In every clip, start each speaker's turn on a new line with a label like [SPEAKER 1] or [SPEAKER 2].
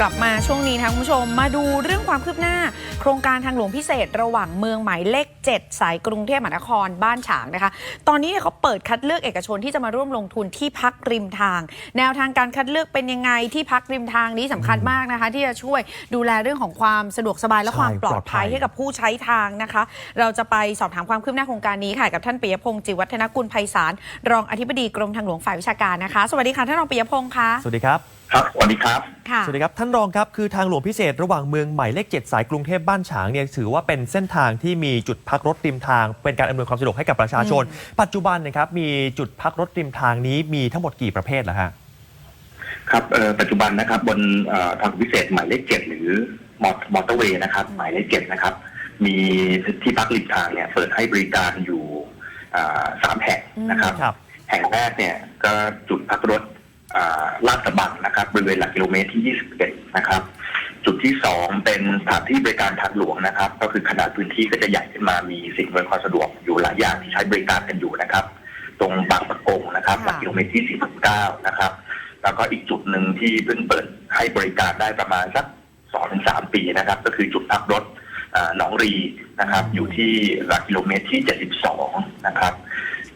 [SPEAKER 1] กลับมาช่วงนี้นะคะคุณผู้ชมมาดูเรื่องความคืบหน้า โครงการทางหลวงพิเศษระหว่างเมืองหมายเลข 7 สายกรุงเทพมหานครบ้านฉางนะคะ ตอนนี้เขาเปิดคัดเลือกเอกชนที่จะมาร่วมลงทุนที่พักริมทาง แนวทางการคัดเลือกเป็นยังไงที่พักริมทางนี้สำคัญมากนะคะ ที่จะช่วยดูแลเรื่องของความสะดวกสบายและความปลอดภัยให้กับผู้ใช้ทางนะคะ เราจะไปสอบถามความคืบหน้าโครงการนี้ค่ะกับท่านปิยพงศ์จิวัฒนกุลไพศาลรองอธิบดีกรมทางหลวงฝ่ายวิชาการนะคะ สวัสดีค่ะท่านรองปิยพงศ์ค่ะ
[SPEAKER 2] สวัสดีครับ
[SPEAKER 3] ครับ สวัสดีครับ
[SPEAKER 1] ค่ะ
[SPEAKER 2] สวัสดีครับ ท่านรองครับ คือทางหลวงพิเศษระหว่างเมืองใหม่เลข7สายกรุงเทพบ้านฉางเนี่ยถือว่าเป็นเส้นทางที่มีจุดพักรถริมทาง เป็นการอำนวยความสะดวกให้กับประชาชน ปัจจุบันนะครับมีจุดพักรถริมทางนี้มีทั้งหมดกี่ประเภทล่ะฮะ
[SPEAKER 3] ครับเอ่อปัจจุบันนะครับบนเอ่อทางพิเศษหมายเลขเจ็ดหรือมอมอเตอร์เวย์นะครับ หมายเลขเจ็ดนะครับ มีที่พักริมทางเนี่ยเปิดให้บริการอยู่อ่าสามแห่งนะครับ
[SPEAKER 2] ครับ
[SPEAKER 3] แห่งแรกเนี่ยก็จุดพักรถอ่า ลาดกระบังนะครับบริเวณหลักกิโลเมตรที่ 21 นะครับ จุดที่สองเป็นสถานที่บริการทางหลวงนะครับ ก็คือขนาดพื้นที่ก็จะใหญ่ขึ้นมามีสิ่งอำนวยความสะดวกอยู่หลายอย่างที่ใช้บริการกันอยู่นะครับ ตรงบางประกงนะครับ
[SPEAKER 1] ค่ะ
[SPEAKER 3] หลักกิโลเมตรที่ 49 นะครับ แล้วก็อีกจุดหนึ่งที่เพิ่งเปิดให้บริการได้ประมาณสักสองถึงสามปีนะครับ ก็คือจุดพักรถอ่าหนองรีนะครับ อยู่ที่หลักกิโลเมตรที่ 72 นะครับ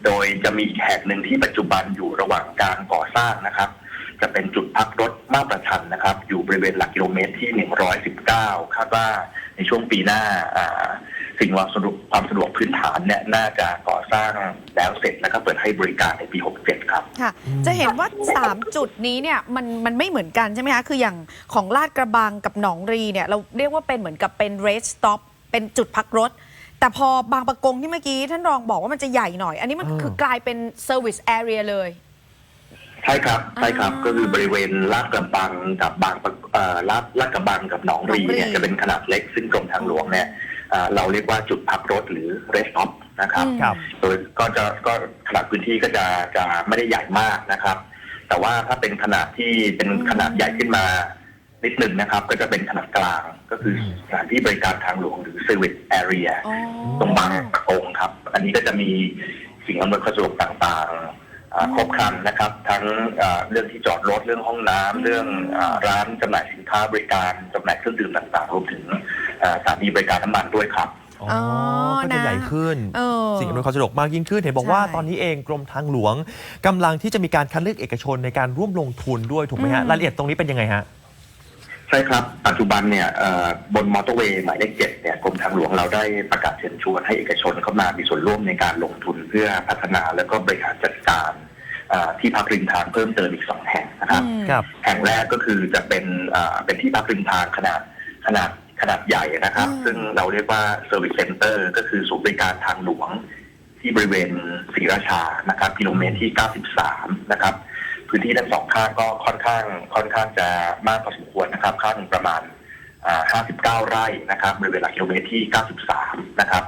[SPEAKER 3] โดยจะมีอีกแห่งหนึ่งที่ปัจจุบันอยู่ระหว่างการก่อสร้างนะครับ จะเป็นจุดพักรถมาประชันนะครับ อยู่บริเวณหลักกิโลเมตรที่ 119 คาดว่าในช่วงปีหน้าอ่าสิ่งความสะดวกความสะดวกพื้นฐานเนี่ยน่าจะก่อสร้างแล้วเสร็จแล้วก็เปิดให้บริการในปี 67 ครับ
[SPEAKER 1] ค่ะ จะเห็นว่า 3 จุดนี้เนี่ยมันมันไม่เหมือนกันใช่ไหมคะคืออย่างของลาดกระบังกับหนองรีเนี่ยเราเรียกว่าเป็นเหมือนกับเป็น rest stop เป็นจุดพักรถ แต่พอบางประกงที่เมื่อกี้ท่านรองบอกว่ามันจะใหญ่หน่อย อันนี้มัน
[SPEAKER 2] เออ
[SPEAKER 1] คือกลายเป็น service area เลย
[SPEAKER 3] ใช่ครับใช่ครับ
[SPEAKER 1] อ่า
[SPEAKER 3] ก็คือบริเวณลาดกระบังกับบางปะเอ่อลาดลาดกระบังกับหนองรีเนี่ย
[SPEAKER 1] หนองรี
[SPEAKER 3] จะเป็นขนาดเล็กซึ่งกรมทางหลวงเนี่ยอ่าเราเรียกว่าจุดพักรถหรือ rest stop นะครับ
[SPEAKER 1] อืม
[SPEAKER 2] ครับ
[SPEAKER 3] โดยก็จะก็ขนาดพื้นที่ก็จะจะไม่ได้ใหญ่มากนะครับ แต่ว่าถ้าเป็นขนาดที่เป็นขนาดใหญ่ขึ้นมา นิดหนึ่งนะครับ ก็จะเป็นขนาดกลางก็คือสถานที่บริการทางหลวงหรือ service area
[SPEAKER 1] อ๋อ
[SPEAKER 3] ตรงบางประกงครับ อันนี้ก็จะมีสิ่งอำนวยความสะดวกต่างๆอ่า
[SPEAKER 1] อืม
[SPEAKER 3] ครบครันนะครับ ทั้งอ่าเรื่องที่จอดรถเรื่องห้องน้ำเรื่องอาร้านจำหน่ายสินค้าบริการจำหน่ายเครื่องดื่มต่างๆรวมถึงอ่าสถานีบริการน้ำมันด้วยครับ
[SPEAKER 2] อ๋อ
[SPEAKER 1] อ๋อ
[SPEAKER 2] ก็จะ
[SPEAKER 1] นะ
[SPEAKER 2] ใหญ่ขึ้น
[SPEAKER 1] เออ
[SPEAKER 2] สิ่งอำนวยความสะดวกมากยิ่งขึ้น เห็นบอกว่า
[SPEAKER 1] ใช่
[SPEAKER 2] ตอนนี้เองกรมทางหลวงกำลังที่จะมีการคัดเลือกเอกชนในการร่วมลงทุนด้วยถูกไหมฮะ
[SPEAKER 1] อืม
[SPEAKER 2] รายละเอียดตรงนี้เป็นยังไงฮะ
[SPEAKER 3] ใช่ครับปัจจุบันเนี่ยเอ่อบนมอเตอร์เวย์หมายเลขเจ็ดเนี่ยกรมทางหลวงเราได้ประกาศเชิญชวนให้เอกชนเข้ามามีส่วนร่วมในการลงทุนเพื่อพัฒนาแล้วก็บริหารจัดการอ่าที่พักริมทางเพิ่มเติมอีกสองแห่งนะครับ
[SPEAKER 1] อืม
[SPEAKER 2] ครับ
[SPEAKER 3] แห่งแรกก็คือจะเป็นอ่าเป็นที่พักริมทางขนาดขนาดขนาดใหญ่นะครับ
[SPEAKER 1] อืม
[SPEAKER 3] ซึ่งเราเรียกว่า Service Center ก็คือศูนย์บริการทางหลวงที่บริเวณศรีราชานะครับกิโลเมตรที่ 93 นะครับ พื้นที่ทั้งสองข้างก็ค่อนข้างค่อนข้างจะมากพอสมควรนะครับข้างหนึ่งประมาณอ่า59 ไร่นะครับบริเวณหลักกิโลเมตรที่ 93 นะครับ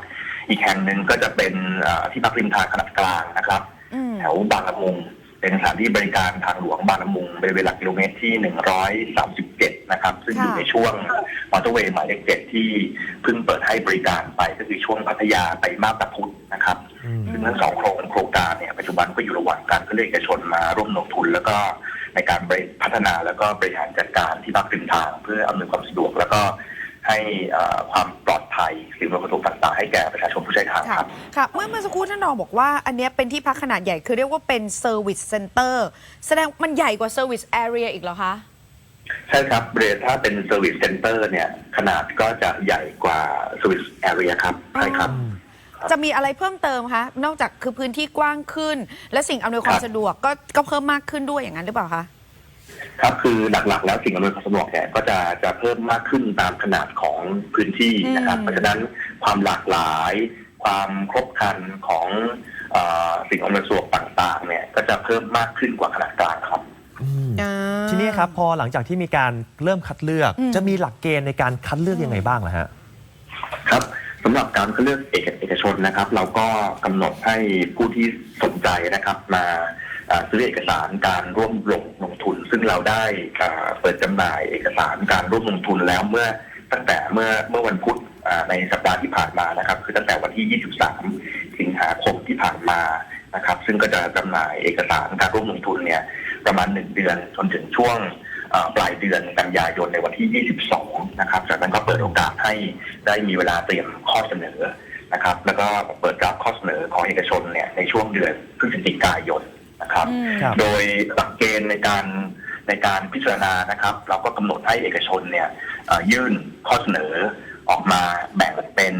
[SPEAKER 3] อีกแห่งหนึ่งก็จะเป็นอ่าที่พักริมทางขนาดกลางนะครับ
[SPEAKER 1] อืม
[SPEAKER 3] แถวบางละมุงเป็นสถานที่บริการทางหลวงบางละมุงบริเวณหลักกิโลเมตรที่ 137 นะครับ ซึ่งอยู่
[SPEAKER 1] ค่ะ
[SPEAKER 3] ในช่วงมอเตอร์เวย์หมายเลขเจ็ดที่เพิ่งเปิดให้บริการไปก็คือช่วงพัทยาไปมาบตาพุธนะครับ
[SPEAKER 2] อืม
[SPEAKER 3] ซึ่งทั้งสองโครงโครงการเนี่ยปัจจุบันก็อยู่ระหว่างการเลือกเอกชนมาร่วมลงทุน แล้วก็ในการบริพัฒนาแล้วก็บริหารจัดการที่พักริมทางเพื่ออำนวยความสะดวก แล้วก็ให้เอ่อความปลอดภัยสิ่งอำนวยความสะดวกต่างๆ ให้แก่ประชาชนผู้ใช้ทาง
[SPEAKER 1] ค่ะ
[SPEAKER 3] ครับ
[SPEAKER 1] ค่ะเมื่อเมื่อสักครู่ท่านรองบอกว่า อันเนี้ยเป็นที่พักขนาดใหญ่คือเรียกว่าเป็น service center แสดงมันใหญ่กว่า service area อีกเหรอคะ
[SPEAKER 3] ใช่ครับเรทถ้าเป็น Service Center เนี่ยขนาดก็จะใหญ่กว่า Service Area ครับใช่ครับ
[SPEAKER 1] จะมีอะไรเพิ่มเติมคะ นอกจากคือพื้นที่กว้างขึ้น และสิ่งอำนวยความ
[SPEAKER 3] ครับ
[SPEAKER 1] สะดวกก็ก็เพิ่มมากขึ้นด้วยอย่างนั้นหรือเปล่าคะ
[SPEAKER 3] ครับคือหลักๆ แล้วสิ่งอำนวยความสะดวกเนี่ยก็จะจะเพิ่มมากขึ้นตามขนาดของพื้นที่นะครับ
[SPEAKER 1] อืม
[SPEAKER 3] เพราะฉะนั้นความหลากหลาย ความครบครันของเออสิ่งอำนวยความสะดวกต่างๆเนี่ยก็จะเพิ่มมากขึ้นกว่าขนาดกลางครับ
[SPEAKER 2] อืม
[SPEAKER 1] อ่า
[SPEAKER 2] ทีนี้ครับพอหลังจากที่มีการเริ่มคัดเลือก
[SPEAKER 1] อืม
[SPEAKER 2] จะมีหลักเกณฑ์ในการคัดเลือกยังไงบ้างล่ะฮะ
[SPEAKER 3] ครับสำหรับการคัดเลือกเอกเอกช นนะครับ เราก็กำหนดให้ผู้ที่สนใจนะครับมาซื้อเอกสารการร่วมลงลงทุน ซึ่งเราได้เปิดจำหน่ายเอกสารการร่วมลงทุนแล้วเมื่อตั้งแต่เมื่อเมื่อวันพุธในสัปดาห์ที่ผ่านมานะครับ คือตั้งแต่วันที่ 23 สิงหาคมที่ผ่านมานะครับ ซึ่งก็จะจำหน่ายเอกสารการร่วมลงทุนเนี่ยประมาณหนึ่งเดือนจนถึงช่วงปลายเดือนกันยายนในวันที่ 22 นะครับ จากนั้นก็เปิดโอกาสให้ได้มีเวลาเตรียมข้อเสนอ นะครับ แล้วก็เปิดรับข้อเสนอของเอกชนเนี่ยในช่วงเดือนพฤศจิกายนนะครับ
[SPEAKER 1] อืม
[SPEAKER 2] ครับ
[SPEAKER 3] โดยหลักเกณฑ์ในการในการพิจารณานะครับ เราก็กำหนดให้เอกชนเนี่ยเอ่อยื่นข้อเสนอออกมาแบ่งเป็น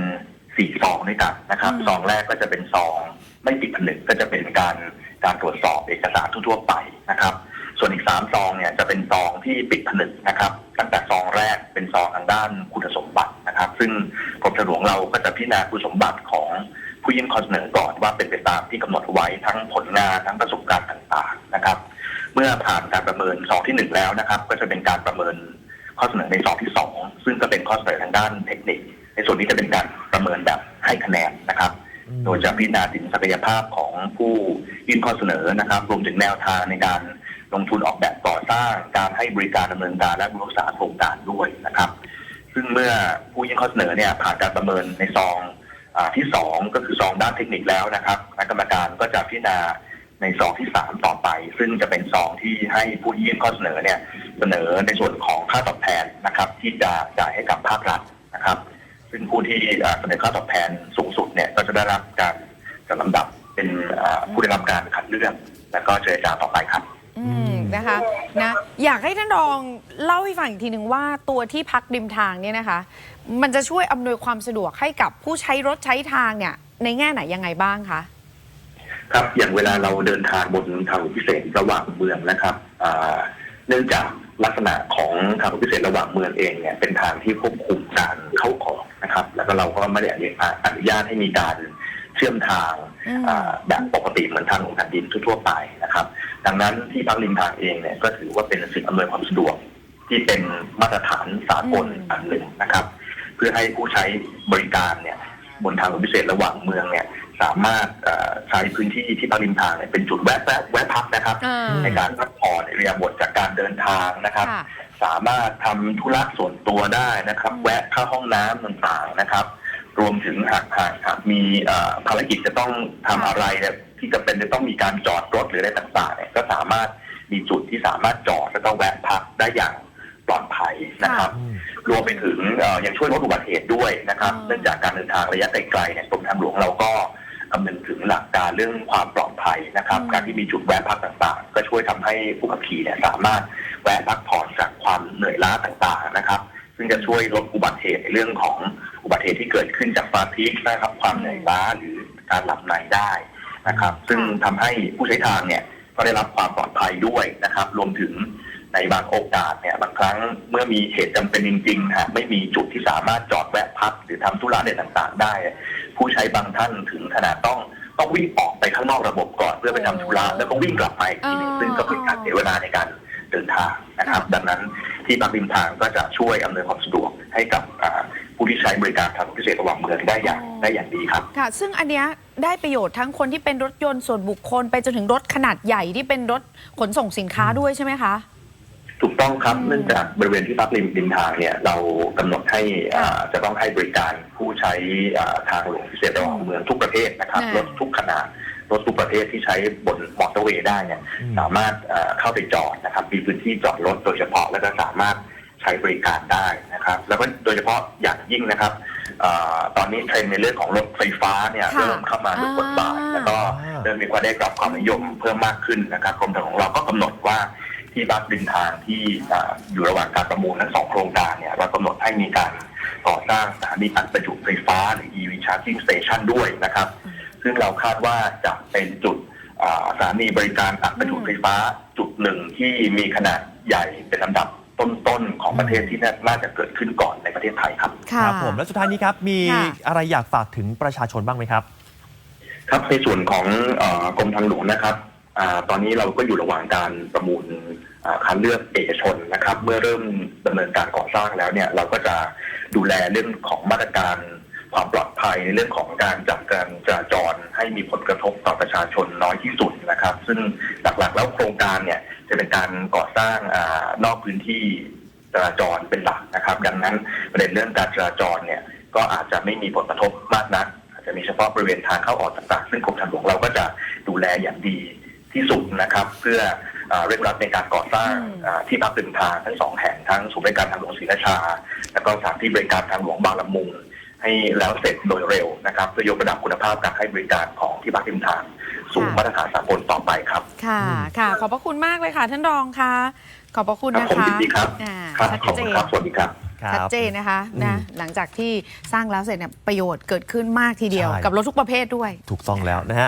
[SPEAKER 3] สี่ซองด้วยกันนะครับ
[SPEAKER 1] อืม
[SPEAKER 3] ซองแรกก็จะเป็นซองไม่ปิดผนึกก็จะเป็นการการตรวจสอบเอกสารทั่วๆไปนะครับ ส่วนอีกสามซองเนี่ยจะเป็นซองที่ปิดผนึกนะครับ ตั้งแต่ซองแรกเป็นซองทางด้านคุณสมบัตินะครับ ซึ่งกรมทางหลวงเราก็จะพิจารณาคุณสมบัติของผู้ยื่นข้อเสนอก่อนว่าเป็นไปตามที่กำหนดไว้ทั้งผลงานทั้งประสบการณ์ต่างๆนะครับ เมื่อผ่านการประเมินซองที่หนึ่งแล้วนะครับ ก็จะเป็นการประเมินข้อเสนอในซองที่สองซึ่งก็เป็นข้อเสนอทางด้านเทคนิค ในส่วนนี้จะเป็นการประเมินแบบให้คะแนนนะครับ
[SPEAKER 2] อืม
[SPEAKER 3] โดยจะพิจารณาถึงศักยภาพของผู้ยื่นข้อเสนอนะครับ รวมถึงแนวทางในการ ลงทุนออกแบบก่อสร้างการให้บริการดำเนินการและรักษาโครงการด้วยนะครับ ซึ่งเมื่อผู้ยื่นข้อเสนอเนี่ยผ่านการประเมินในซองอที่สองก็คือซองด้านเทคนิคแล้วนะครับคณะกรรมการก็จะพิจารณาในซองที่สามต่อไป ซึ่งจะเป็นซองที่ให้ผู้ยื่นข้อเสนอเนี่ยเสนอในส่วนของค่าตอบแทนนะครับ ที่จะจ่ายให้กับภาครัฐนะครับ ซึ่งผู้ที่เสนอค่าตอบแทนสูงสุดเนี่ยก็จะได้รับการจัดลำดับเป็นผู้ได้รับการคัดเลือก แล้วก็เจรจาต่อไปครับ
[SPEAKER 1] อืมนะคะนะอยากให้ท่านรองเล่าให้ฟังอีกทีหนึ่งว่าตัวที่พักริมทางเนี่ยนะคะ มันจะช่วยอำนวยความสะดวกให้กับผู้ใช้รถใช้ทางเนี่ย ในแง่ไหนยังไงบ้างคะ
[SPEAKER 3] ครับอย่างเวลาเราเดินทางบนทางหลวงพิเศษระหว่างเมืองนะครับอ่าเนื่องจากลักษณะของทางหลวงพิเศษระหว่างเมืองเองเนี่ยเป็นทางที่ควบคุมการเข้าออกนะครับ แล้วก็เราก็ไม่ได้อนุญาตให้มีการ เชื่อมทาง
[SPEAKER 1] อืม
[SPEAKER 3] อ่าแบบปกติเหมือนทางหลวงแผ่นดินทั่วๆไปนะครับ ดังนั้นที่พักริมทางเองเนี่ยก็ถือว่าเป็นสิ่งอำนวยความสะดวกที่เป็นมาตรฐานสากล
[SPEAKER 1] อืม
[SPEAKER 3] อันหนึ่งนะครับ เพื่อให้ผู้ใช้บริการเนี่ยบนทางหลวงพิเศษระหว่างเมืองเนี่ยสามารถเอ่อใช้พื้นที่ที่พักริมทางเนี่ยเป็นจุดแวะแวะแวะพักนะครับ
[SPEAKER 1] อ่า
[SPEAKER 3] ในการพักผ่อนเรียบทจากการเดินทางนะครับ
[SPEAKER 1] ค่ะ
[SPEAKER 3] สามารถทำธุระส่วนตัวได้นะครับ
[SPEAKER 1] อืม
[SPEAKER 3] แวะเข้าห้องน้ำต่างๆนะครับ รวมถึงหากหากหากมีเอ่อภารกิจจะต้องทำอะไรเนี่ยที่จะเป็นจะต้องมีการจอดรถหรืออะไรต่างๆเนี่ยก็สามารถมีจุดที่สามารถจอดแล้วก็แวะพักได้อย่างปลอดภัยนะครับ
[SPEAKER 2] อืม
[SPEAKER 3] รวมไปถึงเอ่อยังช่วยลดอุบัติเหตุด้วยนะครับ
[SPEAKER 1] อ่า
[SPEAKER 3] เนื่องจากการเดินทางระยะไกลๆเนี่ยกรมทางหลวงเราก็คำนึงถึงหลักการเรื่องความปลอดภัยนะครับ การที่มีจุดแวะพักต่างๆ ก็ช่วยทำให้ผู้ขับขี่เนี่ยสามารถแวะพักผ่อนจากความเหนื่อยล้าต่างๆนะครับ ซึ่งจะช่วยลดอุบัติเหตุในเรื่องของอุ บัติเหตุที่เกิดขึ้นจากฟาทิกนะครับ ความเหนื่อยล้าหรือการหลับในได้นะครับ ซึ่งทำให้ผู้ใช้ทางเนี่ยก็ได้รับความปลอดภัยด้วยนะครับ รวมถึงในบางโอกาสเนี่ยบางครั้งเมื่อมีเหตุจำเป็นจริงๆหากไม่มีจุดที่สามารถจอดแวะพักหรือทำธุระเด่นต่างๆ ได้ ผู้ใช้บางท่านถึงขนาดต้องต้องวิ่งออกไปข้างนอกระบบก่อนเพื่อไปทำธุระแล้วก็วิ่งกลับมาอีกทีหนึง
[SPEAKER 1] อ๋อ
[SPEAKER 3] ซึ่งก็เป็นการเสียเวลาในการเดินทางนะครับ ดังนั้นที่พักริมทางก็จะช่วยอำนวยความสะดวกให้กับอ่า ผู้ที่ใช้บริการทางพิเศษระหว่างเมืองได้อย่างได้อย่างดีครับ
[SPEAKER 1] ค่ะ ซึ่งอันเนี้ยได้ประโยชน์ทั้งคนที่เป็นรถยนต์ส่วนบุคคล ไปจนถึงรถขนาดใหญ่ที่เป็นรถขนส่งสินค้าด้วยใช่ไหมคะ
[SPEAKER 3] ถูกต้องครับ
[SPEAKER 1] อืม
[SPEAKER 3] เนื่องจากบริเวณที่พักริมริมทางเนี่ยเรากำหนดให้อ่าจะต้องให้บริการผู้ใช้อ่าทางหลวงพิเศษระหว่างเมืองทุกประเภทนะครับ
[SPEAKER 1] อ่าร
[SPEAKER 3] รถทุกขนาดรถทุกประเภทที่ใช้บนมอเตอร์เวย์ได้เนี่ย
[SPEAKER 2] อืม
[SPEAKER 3] สามารถอ่าเข้าไปจอดนะครับ มีพื้นที่จอดรถโดยเฉพาะ แล้วก็สามารถใช้บริการได้นะ ครับแล้วก็โดยเฉพาะอย่างยิ่งนะครับอาตอนนี้เทรนด์ในเรื่องของรถไฟฟ้าเนี่ย
[SPEAKER 1] ค่ะ
[SPEAKER 3] เริ่มเข้ามามีบทบาท
[SPEAKER 1] อ่า
[SPEAKER 3] แล้วก็เริ่มมีความได้รับความนิยมเพิ่มมากขึ้นนะครับกรมทางหลวงเราก็กำหนดว่าที่บัสดินทางที่อ่าอยู่ระหว่างการประมูลทั้งสองโครงการเนี่ยเรากำหนดให้มีการก่อสร้างสถานีอัดประจุไฟฟ้าหรือ EV Charging Station ด้วยนะครับ ซึ่งเราคาดว่าจะเป็นจุดอ่าสถานีบริการอัดประจุไฟฟ้า จุดหนึ่งที่มีขนาดใหญ่เป็นลำดับ ต้นๆของประเทศที่น่าจะเกิดขึ้นก่อนในประเทศไทยครับ
[SPEAKER 1] ค่ะ
[SPEAKER 2] ครับผมแล้วสุดท้ายนี้ครับ มี
[SPEAKER 1] ค่ะ
[SPEAKER 2] อะไรอยากฝากถึงประชาชนบ้างไหมครับ
[SPEAKER 3] ครับในส่วนของเอ่อกรมทางหลวงนะครับอาตอนนี้เราก็อยู่ระหว่างการประมูลอ่าคัดเลือกเอกชนนะครับ เมื่อเริ่มดำเนินการก่อสร้างแล้วเนี่ยเราก็จะดูแลเรื่องของมาตรการ ความปลอดภัยในเรื่องของการจัดการจราจรให้มีผลกระทบต่อประชาชนน้อยที่สุดนะครับ ซึ่งหลักๆแล้วโครงการเนี่ยจะเป็นการก่อสร้างอานอกพื้นที่จราจรเป็นหลักนะครับ ดังนั้นประเด็นเรื่องการจราจรเนี่ยก็อาจจะไม่มีผลกระทบมากนักอาจจะมีเฉพาะบริเวณทางเข้าออกต่างๆ ซึ่งกรมทางหลวงเราก็จะดูแลอย่างดีที่สุดนะครับ เพื่ออ่าเร่งรัดในการก่อสร้าง
[SPEAKER 1] อืม
[SPEAKER 3] อ่าที่พักริมทางทั้งสองแห่งทั้งศูนย์บริการทางหลวงศรีราชา และก็สถานที่บริการทางหลวงบางละมุง ให้แล้วเสร็จโดยเร็วนะครับเพื่อยกระดับคุณภาพการให้บริการของที่พักริมทางสู่มาตรฐานสากลต่อไปครับ
[SPEAKER 1] ค่ะ
[SPEAKER 2] อืม
[SPEAKER 1] ค่ะ ขอบพระคุณมากเลยค่ะ ท่านรองค่ะ ขอบพระคุณ
[SPEAKER 3] ครับ
[SPEAKER 1] นะ
[SPEAKER 3] ผม
[SPEAKER 1] คะ
[SPEAKER 3] ยินดีครับ
[SPEAKER 1] อ่า
[SPEAKER 3] ครับ
[SPEAKER 1] ชัด
[SPEAKER 3] ขอบ
[SPEAKER 1] เจ
[SPEAKER 3] คุณ
[SPEAKER 1] น
[SPEAKER 3] ครับสวัสดีครับ
[SPEAKER 2] ครับ
[SPEAKER 1] ชัดเจนนะคะ
[SPEAKER 2] อืม
[SPEAKER 1] นะหลังจากที่สร้างแล้วเสร็จเนี่ยประโยชน์เกิดขึ้นมากทีเดียว
[SPEAKER 2] ใช่
[SPEAKER 1] กับรถทุกประเภทด้วย
[SPEAKER 2] ถูกต้องแล้วนะฮะ